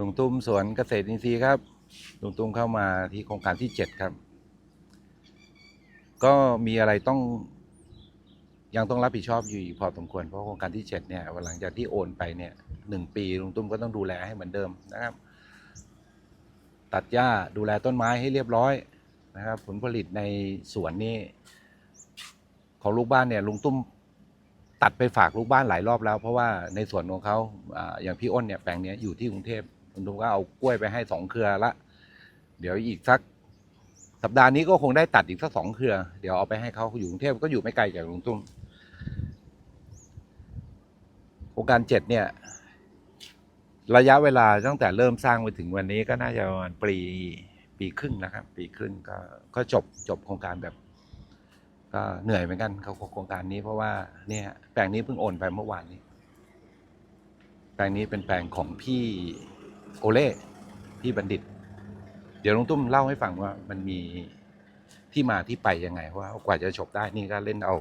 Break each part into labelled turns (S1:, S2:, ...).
S1: ลุงตุ้มสวนเกษตรอินทรีย์ครับลุงตุ้มเข้ามาที่โครงการที่เจ็ดครับ ก็มีอะไรต้อง ยังต้องรับผิดชอบอยู่พอสมควรเพราะโครงการที่เจ็ดเนี่ยหลังจากที่โอนไปเนี่ยหนึ่งปีลุงตุ้มก็ต้องดูแลให้เหมือนเดิมนะครับ ตัดหญ้าดูแลต้นไม้ให้เรียบร้อยนะครับ ผลผลิตในสวนนี่ของลูกบ้านเนี่ยลุงตุ้มตัดไปฝากลูกบ้านหลายรอบแล้ว เพราะว่าในสวนของเขาออย่างพี่อ้นเนี่ยแปลงนี้อยู่ที่กรุงเทพ ลุงตุ้มก็เอากล้วยไปให้สองเครือละ เดี๋ยวอีกสัก สัปดาห์นี้ก็คงได้ตัดอีกสักสองเครือ เดี๋ยวเอาไปให้เขาอยู่กรุงเทพก็อยู่ไม่ไกลจากลุงตุ้มโครงการเจ็ดเนี่ย ระยะเวลาตั้งแต่เริ่มสร้างไปถึงวันนี้ก็น่าจะประมาณปีปีครึ่งนะครับ ปีครึ่งก็ก็จบจบโครงการแบบ ก็เหนื่อยเหมือนกันเขาโครงการนี้เพราะว่าเนี่ย แปลงนี้เพิ่งโอนไปเมื่อวานนี้ แปลงนี้เป็นแปลงของพี่ โอเล่พี่บัณฑิต เดี๋ยวลุงตุ้มเล่าให้ฟังว่ามันมีที่มาที่ไปยังไงว่ากว่าจะจบได้นี่ก็เล่นเอา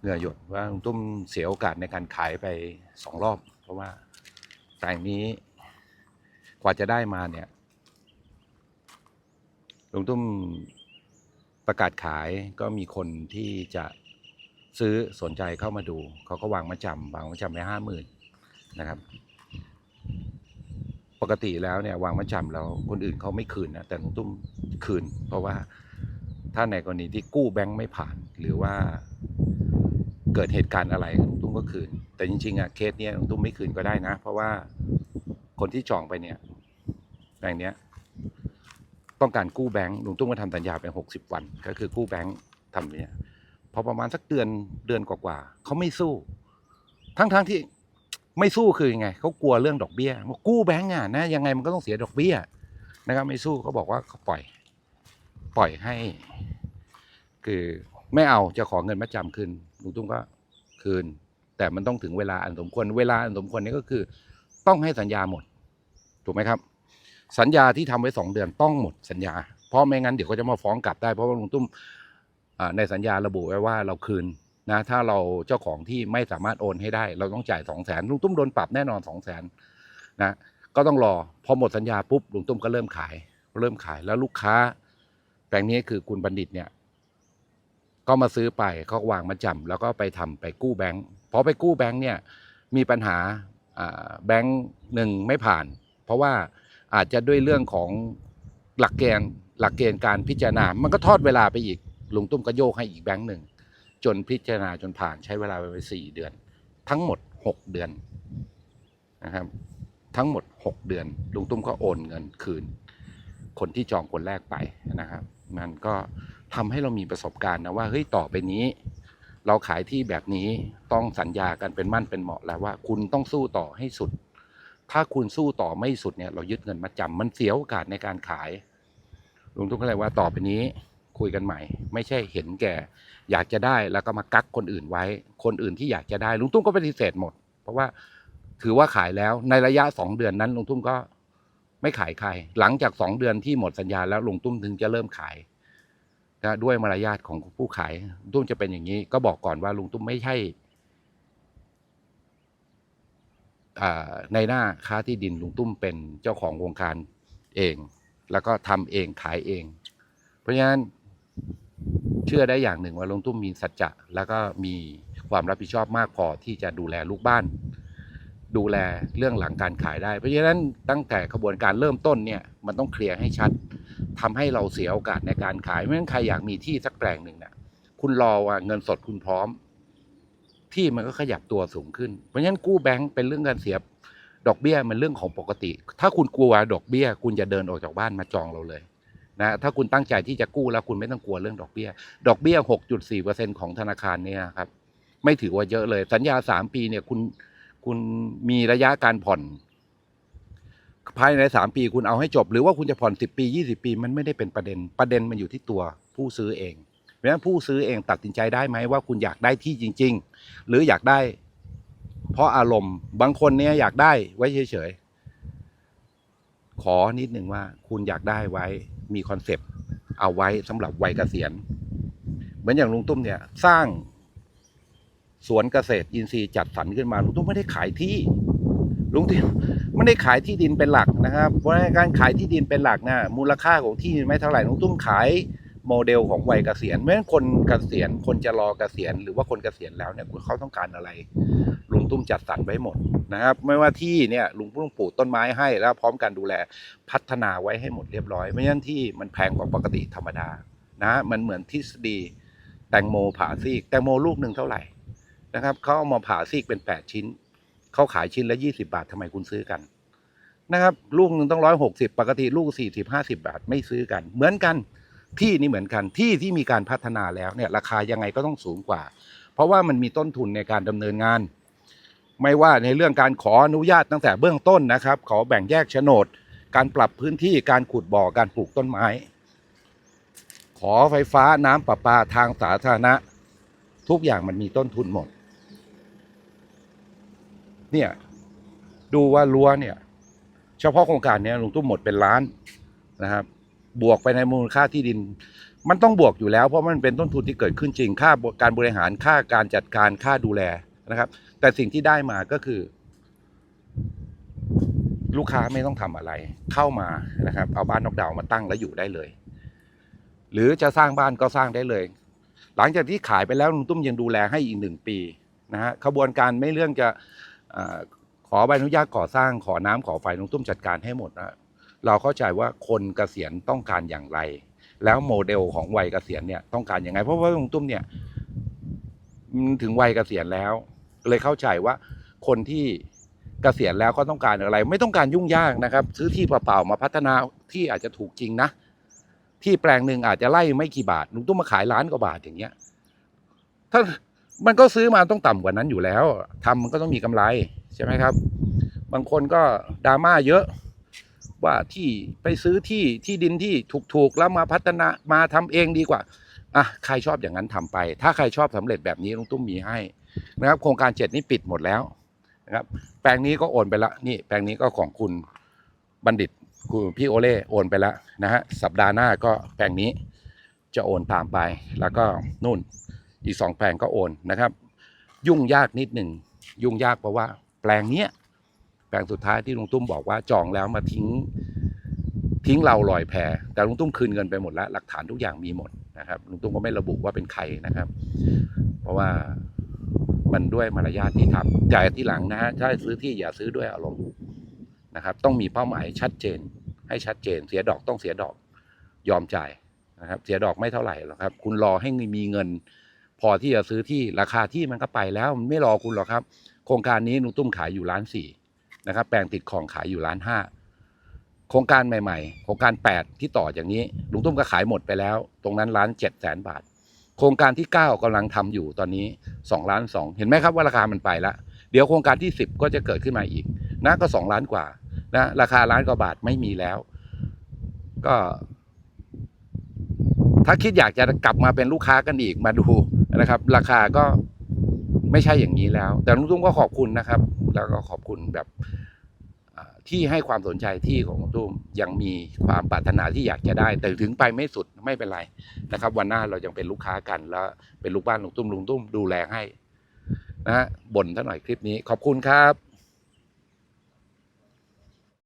S1: เหงื่อหยดว่าลุงตุ้มเสียโอกาสในการขายไปสองรอบ เพราะว่าแปลงนี้กว่าจะได้มาเนี่ยลุงตุ้มประกาศขายก็มีคนที่จะซื้อสนใจเข้ามาดู เขาก็วางมาจำวางมาจำไว้ห้าหมื่นนะครับ กติแล้วเนี่ยวางมาจำแล้วคนอื่นเขาไม่คืนนะแต่ลุงตุ้มคืน เพราะว่าถ้าในกรณีที่กู้แบงค์ไม่ผ่าน หรือว่าเกิดเหตุการณ์อะไรลุงตุ้มก็คืน แต่จริงๆอะเคสเนี้ยลุงตุ้มไม่คืนก็ได้นะ เพราะว่าคนที่จองไปเนี่ยแบงค์เนี้ยต้องการกู้แบงค์ลุงตุ้มก็ทำสัญญาไปหกสิบวัน ก็คือกู้แบงค์ทำเนี่ยพอประมาณสักเดือนเดือนกว่าๆเขาไม่สู้ ทั้งๆที่ ไม่สู้คือยังไงเขากลัวเรื่องดอกเบี้ยกู้แบงก์อะนะยังไงมันก็ต้องเสียดอกเบี้ยนะครับ ไม่สู้เขาบอกว่าเขาปล่อย ปล่อยให้ คือไม่เอาจะขอเงินมาจำคืนลุงตุ้มก็คืน แต่มันต้องถึงเวลาอันสมควรเวลาอันสมควรนี้ก็คือ ต้องให้สัญญาหมด ถูกไหมครับ สัญญาที่ทำไว้สองเดือนต้องหมดสัญญาเพราะไม่งั้นเดี๋ยวเขาจะมาฟ้องกลับได้เพราะว่าลุงตุ้มในสัญญาระบุไว้ว่าเราคืน นะถ้าเราเจ้าของที่ไม่สามารถโอนให้ได้ เราต้องจ่ายสองแสนลุงตุ้มโดนปรับแน่นอนสองแสนนะก็ต้องรอพอหมดสัญญาปุ๊บลุงตุ้มก็เริ่มขาย เริ่มขายแล้วลูกค้าแปลงนี้คือคุณบัณฑิตเนี่ย ก็มาซื้อไปเขาวางมาจำแล้วก็ไปทำไปกู้แบงค์พอไปกู้แบงค์เนี่ยมีปัญหาแบงค์หนึ่งไม่ผ่าน เพราะว่าอาจจะด้วยเรื่องของหลักเกณฑ์หลักเกณฑ์การพิจารณา มันก็ทอดเวลาไปอีกลุงตุ้มก็โยกให้อีกแบงค์หนึ่ง จนพิจารณาจนผ่านใช้เวลาไปสี่เดือน ทั้งหมดหกเดือนนะครับ ทั้งหมดหกเดือนลุงตุ้มก็โอนเงินคืน คนที่จองคนแรกไปนะครับ มันก็ทำให้เรามีประสบการณ์นะว่าเฮ้ยต่อไปนี้ เราขายที่แบบนี้ต้องสัญญากันเป็นมั่นเป็นเหมาะแล้วว่า คุณต้องสู้ต่อให้สุด ถ้าคุณสู้ต่อไม่สุดเนี่ยเรายึดเงินมาจำมันเสียโอกาสในการขายลุงตุ้มก็เลยว่าต่อไปนี้ คุยกันใหม่ ไม่ใช่เห็นแก่ อยากจะได้แล้วก็มากักคนอื่นไว้ คนอื่นที่อยากจะได้ลุงตุ้มก็ปฏิเสธหมด เพราะว่าถือว่าขายแล้วในระยะสองเดือนนั้นลุงตุ้มก็ไม่ขายใคร หลังจากสองเดือนที่หมดสัญญาแล้วลุงตุ้มถึงจะเริ่มขายนะด้วยมารยาทของผู้ขายลุงตุ้มจะเป็นอย่างนี้ ก็บอกก่อนว่าลุงตุ้มไม่ใช่อ่าในหน้าค้าที่ดินลุงตุ้มเป็นเจ้าของวงการเอง แล้วก็ทำเองขายเอง เพราะฉะนั้น เชื่อได้อย่างหนึ่งว่าลุงตุ้มมีสัจจะแล้วก็มีความรับผิดชอบมากพอที่จะดูแลลูกบ้าน ดูแลเรื่องหลังการขายได้ เพราะฉะนั้นตั้งแต่ขบวนการเริ่มต้นเนี่ยมันต้องเคลียร์ให้ชัดทำให้เราเสียโอกาสในการขายไม่งั้นใครอยากมีที่สักแปลงหนึ่งเนี่ยคุณรอว่าเงินสดคุณพร้อม ที่มันก็ขยับตัวสูงขึ้น เพราะฉะนั้นกู้แบงก์เป็นเรื่องการเสียดอกเบี้ยมันเรื่องของปกติ ถ้าคุณกลัวดอกเบี้ย คุณจะเดินออกจากบ้านมาจองเราเลย นะถ้าคุณตั้งใจที่จะกู้แล้วคุณไม่ต้องกลัวเรื่องดอกเบี้ย ดอกเบี้ย 6.4%ของธนาคารเนี่ยครับไม่ถือว่าเยอะเลย สัญญา 3 ปีเนี่ยคุณคุณมีระยะการผ่อน ภายใน 3 ปีคุณเอาให้จบ หรือว่าคุณจะผ่อน 10 ปี 20 ปี มันไม่ได้เป็นประเด็นประเด็นมันอยู่ที่ตัวผู้ซื้อเองเพราะฉะนั้นผู้ซื้อเองตัดสินใจได้ไหมว่าคุณอยากได้ที่จริง ๆ หรืออยากได้ เพราะอารมณ์บางคนเนี่ยอยากได้ไว้เฉยๆขอนิดหนึ่งว่าคุณอยากได้ไว้มีคอนเซปต์เอาไว้สำหรับวัยเกษียณ เหมือนอย่างลุงตุ้มเนี่ย สร้างสวนเกษตรอินทรีย์จัดสรรขึ้นมาลุงตุ้มไม่ได้ขายที่ ลุงที่ไม่ได้ขายที่ดินเป็นหลักนะครับ เพราะการขายที่ดินเป็นหลักนะมูลค่าของที่ดินไม่เท่าไหร่ลุงตุ้มขายโมเดลของวัยเกษียณเพราะฉะนั้นคนเกษียณคนจะรอเกษียณหรือว่าคนเกษียณแล้วเนี่ยเขาต้องการอะไร ตุ้มจัดสรรไว้หมดนะครับ ไม่ว่าที่เนี่ยลุงตุ้มปลูกต้นไม้ให้แล้วพร้อมการดูแลพัฒนาไว้ให้หมดเรียบร้อย ไม่งั้นที่มันแพงกว่าปกติธรรมดานะมันเหมือนทฤษฎีแตงโมผ่าซีกแตงโมลูกหนึ่งเท่าไหร่นะครับเขาเอามาผ่าซีกเป็นแปดชิ้นเขาขายชิ้นละยี่สิบาททำไมคุณซื้อกันนะครับลูกหนึ่งต้องร้อยหกสิบปกติลูกสี่สิบห้าสิบาทไม่ซื้อกัน เหมือนกันที่นี่เหมือนกันที่ที่มีการพัฒนาแล้วเนี่ยราคายังไงก็ต้องสูงกว่า เพราะว่ามันมีต้นทุนในการดำเนินงาน ไม่ว่าในเรื่องการขออนุญาตตั้งแต่เบื้องต้นนะครับ ขอแบ่งแยกโฉนด การปรับพื้นที่การขุดบ่อการปลูกต้นไม้ ขอไฟฟ้าน้ำประปาทางสาธารณะ ทุกอย่างมันมีต้นทุนหมด เนี่ย ดูว่ารั้วเนี่ย เฉพาะโครงการนี้ลุงตุ้มหมดเป็นล้านนะครับ บวกไปในมูลค่าที่ดิน มันต้องบวกอยู่แล้วเพราะมันเป็นต้นทุนที่เกิดขึ้นจริงค่าการบริหารค่าการจัดการค่าดูแล นะครับ แต่สิ่งที่ได้มาก็คือ ลูกค้าไม่ต้องทำอะไร เข้ามานะครับ เอาบ้านนอกดาวมาตั้งแล้วอยู่ได้เลย หรือจะสร้างบ้านก็สร้างได้เลย หลังจากที่ขายไปแล้วลุงตุ้มยังดูแลให้อีกหนึ่งปีนะฮะขบวนการไม่เรื่องจะออขอใบอนุญาตก่อสร้างขอน้ำขอไฟลุงตุ้มจัดการให้หมดนะเราเข้าใจว่าคนเกษียณต้องการอย่างไร แล้วโมเดลของวัยเกษียณเนี่ยต้องการอย่างไงเพราะว่าลุงตุ้มเนี่ย ถึงวัยเกษียณแล้ว เลยเข้าใจว่าคนที่เกษียณแล้วเขาต้องการอะไร ไม่ต้องการยุ่งยากนะครับ ซื้อที่เปล่าๆมาพัฒนาที่อาจจะถูกจริงนะ ที่แปลงหนึ่งอาจจะไล่ไม่กี่บาทลุงตุ้มมาขายล้านกว่าบาทอย่างเงี้ยถ้ามันก็ซื้อมาต้องต่ำกว่านั้นอยู่แล้วทำมันก็ต้องมีกำไรใช่ไหมครับ บางคนก็ดราม่าเยอะ ว่าที่ไปซื้อที่ที่ดินที่ถูกๆแล้วมาพัฒนามาทำเองดีกว่า อะใครชอบอย่างนั้นทำไป ถ้าใครชอบสำเร็จแบบนี้ลุงตุ้มมีให้นะครับ โครงการเจ็ดนี้ปิดหมดแล้วนะครับ แปลงนี้ก็โอนไปละนี่แปลงนี้ก็ของคุณบัณฑิตคุณพี่โอเล่โอนไปแล้วนะฮะสัปดาห์หน้าก็แปลงนี้จะโอนตามไป แล้วก็นู่นอีกสองแปลงก็โอนนะครับ ยุ่งยากนิดหนึ่งยุ่งยากเพราะว่า แปลงเนี้ยแปลงสุดท้ายที่ลุงตุ้มบอกว่าจองแล้วมาทิ้งทิ้งเราลอยแพแต่ลุงตุ้มคืนเงินไปหมดแล้ว หลักฐานทุกอย่างมีหมด นะครับลุงตุ้มก็ไม่ระบุว่าเป็นใครนะครับ เพราะว่ามันด้วยมารยาทที่ทำจ่ายที่หลังนะฮะถ้าซื้อที่อย่าซื้อด้วยอารมณ์นะครับ ต้องมีเป้าหมายชัดเจน ให้ชัดเจน เสียดอกต้องเสียดอกยอมจ่ายนะครับ เสียดอกไม่เท่าไหร่หรอกครับ คุณรอให้มีเงิน พอที่จะซื้อที่ราคาที่มันก็ไปแล้วมันไม่รอคุณหรอกครับ โครงการนี้ลุงตุ้มขายอยู่ล้านสี่นะครับ แปลงติดของขายอยู่ล้านห้า โครงการใหม่ๆ โครงการแปดที่ต่ออย่างนี้ลุงตุ้มก็ขายหมดไปแล้ว ตรงนั้นล้านเจ็ดแสนบาท โครงการที่เก้ากำลังทำอยู่ตอนนี้สองล้านสองเห็นไหมครับว่าราคามันไปแล้วเดี๋ยวโครงการที่สิบก็จะเกิดขึ้นมาอีกนะก็สองล้านกว่านะราคาล้านกว่าบาทไม่มีแล้ว ก็ ถ้าคิดอยากจะกลับมาเป็นลูกค้ากันอีกมาดูนะครับ ราคาก็ไม่ใช่อย่างนี้แล้ว แต่ลุงตุ้มก็ขอบคุณนะครับ แล้วก็ขอบคุณแบบ ที่ให้ความสนใจที่ของลุงตุ้มยังมีความปรารถนาที่อยากจะได้ แต่ถึงไปไม่สุดไม่เป็นไรนะครับ วันหน้าเรายังเป็นลูกค้ากันแล้วเป็นลูกบ้านลุงตุ้มลุงตุ้มดูแลให้นะฮะบ่นท่าหน่อยคลิปนี้ขอบคุณครับ